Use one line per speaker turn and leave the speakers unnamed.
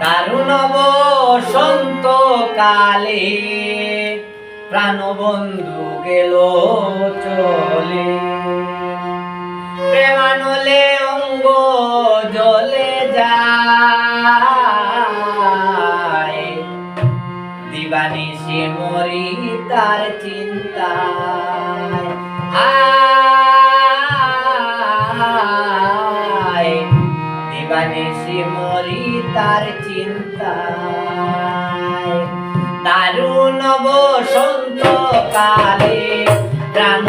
দারুণ বসন্ত কালে প্রাণবন্ধু গেল চলে। প্রেমানলে অঙ্গ জলে যায়। দিবানিশি মরি তার চিন্তায়। আয়। দিবানিশি মরি তার চিন্তায়। দারুণ বসন্ত কালে প্রাণ